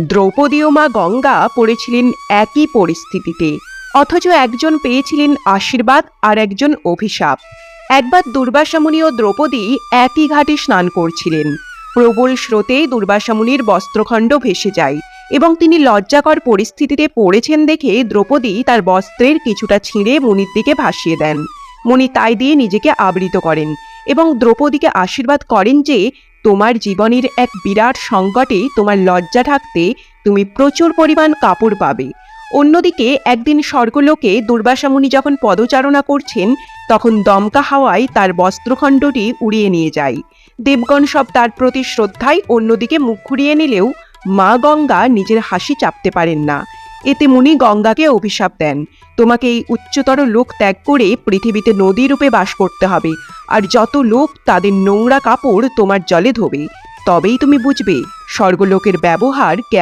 দ্রৌপদী ও মা গঙ্গা পড়েছিলেন একই পরিস্থিতিতে, অথচ একজন পেয়েছিলেন আশীর্বাদ আর একজন অভিশাপ। একবার দুর্বাসামুনি ও দ্রৌপদী একই ঘাটে স্নান করছিলেন। প্রবল স্রোতে দুর্বাসামুনির বস্ত্রখণ্ড ভেসে যায় এবং তিনি লজ্জাকর পরিস্থিতিতে পড়েছেন দেখে দ্রৌপদী তার বস্ত্রের কিছুটা ছিঁড়ে মুনির দিকে ভাসিয়ে দেন। মুনি তাই দিয়ে নিজেকে আবৃত করেন এবং দ্রৌপদীকে আশীর্বাদ করেন যে তোমার জীবনের এক বিরাট সংকটে তোমার লজ্জা ঢাকতে তুমি প্রচুর পরিমাণ কাপড় পাবে। অন্যদিকে একদিন স্বর্গলোকে দুর্বাসামুনি যখন পদচারণা করছেন, তখন দমকা হাওয়ায় তার বস্ত্রখণ্ডটি উড়িয়ে নিয়ে যায়। দেবগণ সব তার প্রতি শ্রদ্ধায় অন্যদিকে মুখ ঘুরিয়ে নিলেও মা গঙ্গা নিজের হাসি চাপতে পারেন না। এতে মুনি গঙ্গাকে অভিশাপ দেন। তোমাকে এই উচ্চতর লোক ত্যাগ করে পৃথিবীতে নদী রূপে বাস করতে হবে, আর যত লোক তাদের নোংরা কাপড় তোমার জলে ধোবে, তবেই তুমি বুঝবে স্বর্গলোকের ব্যবহার